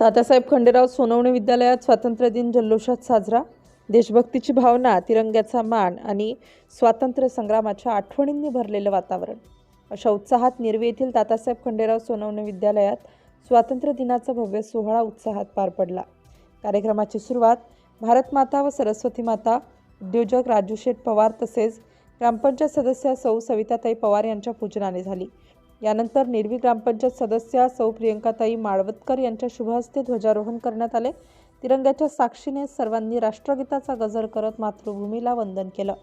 तात्यासाहेब खंडेराव सोनवणे विद्यालयात स्वातंत्र्य दिन जल्लोषात साजरा. देशभक्तीची भावना तिरंग्याचा मान आणि स्वातंत्र्य संग्रामाच्या आठवणींनी भरलेलं वातावरण. अशा उत्साहात निर्वी येथील तात्यासाहेब खंडेराव सोनवणे विद्यालयात स्वातंत्र्य दिनाचा भव्य सोहळा उत्साहात पार पडला. कार्यक्रमाची सुरुवात भारत माता व सरस्वती माता उद्योजक राजू शेठ पवार तसेच ग्रामपंचायत सदस्या सौ सविताताई पवार यांच्या पूजनाने झाली. यानंतर निर्वी ग्रामपंचायत सदस्या सौ प्रियंकाताई माळवतकर यांच्या शुभहस्ते ध्वजारोहण करण्यात आले. तिरंग्याच्या साक्षीने सर्वांनी राष्ट्रगीताचा गजर करत मातृभूमीला वंदन केलं.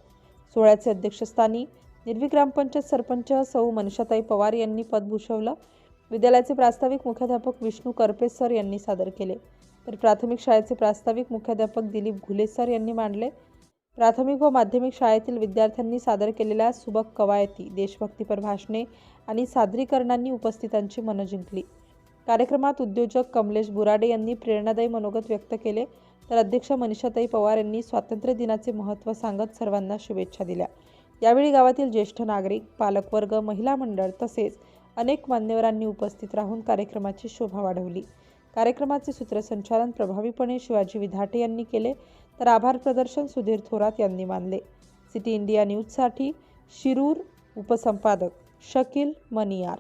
सोहळ्याचे अध्यक्षस्थानी निर्वी ग्रामपंचायत सरपंच सौ मनीषाताई पवार यांनी पद भूषवलं. विद्यालयाचे प्रास्ताविक मुख्याध्यापक विष्णू करपे सर यांनी सादर केले. तर प्राथमिक शाळेचे प्रास्ताविक मुख्याध्यापक दिलीप घुले सर यांनी मांडले. प्राथमिक व माध्यमिक शाळेतील विद्यार्थ्यांनी सादर केलेल्या सुबक कवायती देशभक्तीपर भाषणे आणि सादरीकरणांनी उपस्थितांची मनं जिंकली. कार्यक्रमात उद्योजक कमलेश बुराडे यांनी प्रेरणादायी मनोगत व्यक्त केले. तर अध्यक्ष मनीषाताई पवार यांनी स्वातंत्र्य दिनाचे महत्त्व सांगत सर्वांना शुभेच्छा दिल्या. यावेळी गावातील ज्येष्ठ नागरिक पालकवर्ग महिला मंडळ तसेच अनेक मान्यवरांनी उपस्थित राहून कार्यक्रमाची शोभा वाढवली. कार्यक्रमाचे सूत्रसंचालन प्रभावीपणे शिवाजी विधाटे यांनी केले तर आभार प्रदर्शन सुधीर थोरात यांनी मानले. सिटी इंडिया न्यूजसाठी शिरूर उपसंपादक शकील मनियार.